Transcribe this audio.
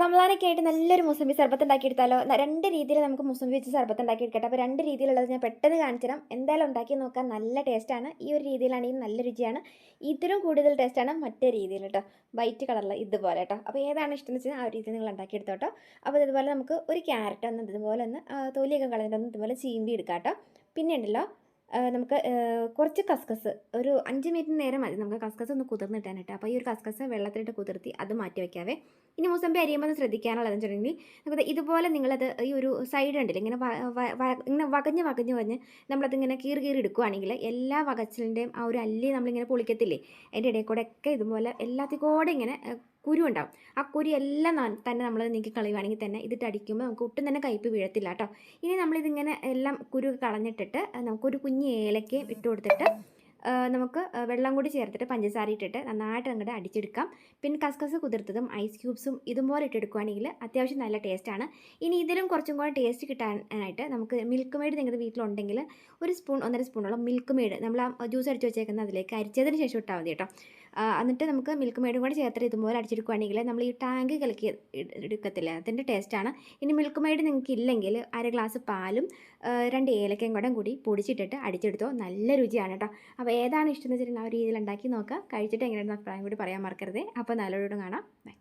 റംലാനൊക്കെ ആയിട്ട് നല്ലൊരു മുസമ്പി സർബത്ത് ഉണ്ടാക്കിയെടുത്താലോ രണ്ട് രീതിയിൽ നമുക്ക് മുസമ്പി വെച്ച് സർബത്ത് ഉണ്ടാക്കിയെടുക്കട്ടെ അപ്പോൾ രണ്ട് രീതിയിലുള്ളത് ഞാൻ പെട്ടെന്ന് കാണിച്ചു തരാം എന്തായാലും ഉണ്ടാക്കി നോക്കാൻ നല്ല ടേസ്റ്റാണ്. ഈ ഒരു രീതിയിലാണെങ്കിൽ നല്ല രുചിയാണ്. ഇതിലും കൂടുതൽ ടേസ്റ്റാണ് മറ്റേ രീതിയിൽ കേട്ടോ വൈറ്റ് കളറിൽ ഇതുപോലെ കേട്ടോ അപ്പോൾ ഏതാണ് ഇഷ്ടം എന്ന് വെച്ചാൽ ആ ഒരു രീതിയിൽ നിങ്ങൾ ഉണ്ടാക്കിയെടുത്തോ കേട്ടോ അപ്പോൾ ഇതുപോലെ നമുക്ക് ഒരു ക്യാരറ്റ് ഒന്ന് ഇതുപോലെ ഒന്ന് തൊലിയൊക്കെ കളഞ്ഞിട്ട് ഒന്ന് ഇതുപോലെ ചീന്തി എടുക്കാം കേട്ടോ പിന്നെ ഉണ്ടല്ലോ നമുക്ക് കുറച്ച് കസ്കസ് ഒരു അഞ്ച് മിനിറ്റ് നേരം മതി. നമുക്ക് കസ്കസ് ഒന്ന് കുതിർന്നിട്ടാനിട്ട് അപ്പോൾ ഈ ഒരു കസ്കസ് വെള്ളത്തിലിട്ട് കുതിർത്തി അത് മാറ്റി വയ്ക്കാവേ ഇനി മുസമ്പി അരിയുമ്പോൾ ഒന്ന് ശ്രദ്ധിക്കാനുള്ളതെന്ന് വെച്ചിട്ടുണ്ടെങ്കിൽ നമുക്ക് ഇതുപോലെ നിങ്ങളത് ഈ ഒരു സൈഡ് ഉണ്ടല്ലോ ഇങ്ങനെ ഇങ്ങനെ വകഞ്ഞ് വകഞ്ഞ് വഞ്ഞ് നമ്മളതിങ്ങനെ കീറി കീറി എടുക്കുകയാണെങ്കിൽ എല്ലാ വകച്ചിലിന്റെയും ആ ഒരു അല്ലി നമ്മളിങ്ങനെ പൊളിക്കത്തില്ലേ? അതിന്റെ ഇടയിൽ കൂടെ ഒക്കെ ഇതുപോലെ എല്ലാത്തിൽ കൂടെ ഇങ്ങനെ കുരു ഉണ്ടാവും. ആ കുരു എല്ലാം തന്നെ നമ്മൾ നീക്കി കളയുവാണെങ്കിൽ തന്നെ ഇതിട്ട് അടിക്കുമ്പോൾ നമുക്ക് ഒട്ടും തന്നെ കയ്പ് വീഴത്തില്ല കേട്ടോ. ഇനി നമ്മളിതിങ്ങനെ എല്ലാം കുരു കളഞ്ഞിട്ടിട്ട് നമുക്കൊരു കുഞ്ഞ് ഏലക്കയും ഇട്ട് കൊടുത്തിട്ട് നമുക്ക് വെള്ളം കൂടി ചേർത്തിട്ട് പഞ്ചസാര ഇട്ടിട്ട് നന്നായിട്ട് അങ്ങോട്ട് അടിച്ചെടുക്കാം. പിന്നെ കസ്കസ് കുതിർത്തതും ഐസ് ക്യൂബ്സും ഇതുപോലെ ഇട്ടെടുക്കുകയാണെങ്കിൽ അത്യാവശ്യം നല്ല ടേസ്റ്റാണ് ഇനി ഇതിലും കുറച്ചും കൂടെ ടേസ്റ്റ് കിട്ടാനായിട്ട് നമുക്ക് മിൽക്ക് മെയ്ഡ് നിങ്ങളുടെ വീട്ടിലുണ്ടെങ്കിൽ ഒരു സ്പൂൺ ഒന്നര സ്പൂണോളം മിൽക്ക് മെയ്ഡ് നമ്മൾ ആ ജ്യൂസ് അടിച്ച് വെച്ചേക്കുന്ന അതിലേക്ക് അരിച്ചതിന് ശേഷം ഇട്ടാൽ മതി കേട്ടോ. എന്നിട്ട് നമുക്ക് മിൽക്ക് മെയ്ഡും കൂടെ ചേർത്തിട്ട് ഇതുപോലെ അടിച്ചെടുക്കുകയാണെങ്കിൽ നമ്മൾ ഈ ടാങ്ക് കലക്കി എട്- എടുക്കത്തില്ല അതിന്റെ ടേസ്റ്റാണ് ഇനി മിൽക്ക് മെയ്ഡ് നിങ്ങൾക്ക് ഇല്ലെങ്കിൽ അര ഗ്ലാസ് പാലും രണ്ട് ഏലക്കയും കൂടെ കൂടി പൊടിച്ചിട്ടിട്ട് അടിച്ചെടുത്തോ. നല്ല രുചിയാണ് കേട്ടോ. അപ്പോൾ ഏതാണ് ഇഷ്ടം എന്ന് വെച്ചിട്ടുണ്ടെങ്കിൽ ആ ഒരു രീതിയിൽ ഉണ്ടാക്കി നോക്കുക കഴിച്ചിട്ട് എങ്ങനെയാണെന്ന് അഭിപ്രായം കൂടി പറയാൻ മറക്കരുത്. അപ്പോൾ നല്ലൊരു കാണാം. ബൈ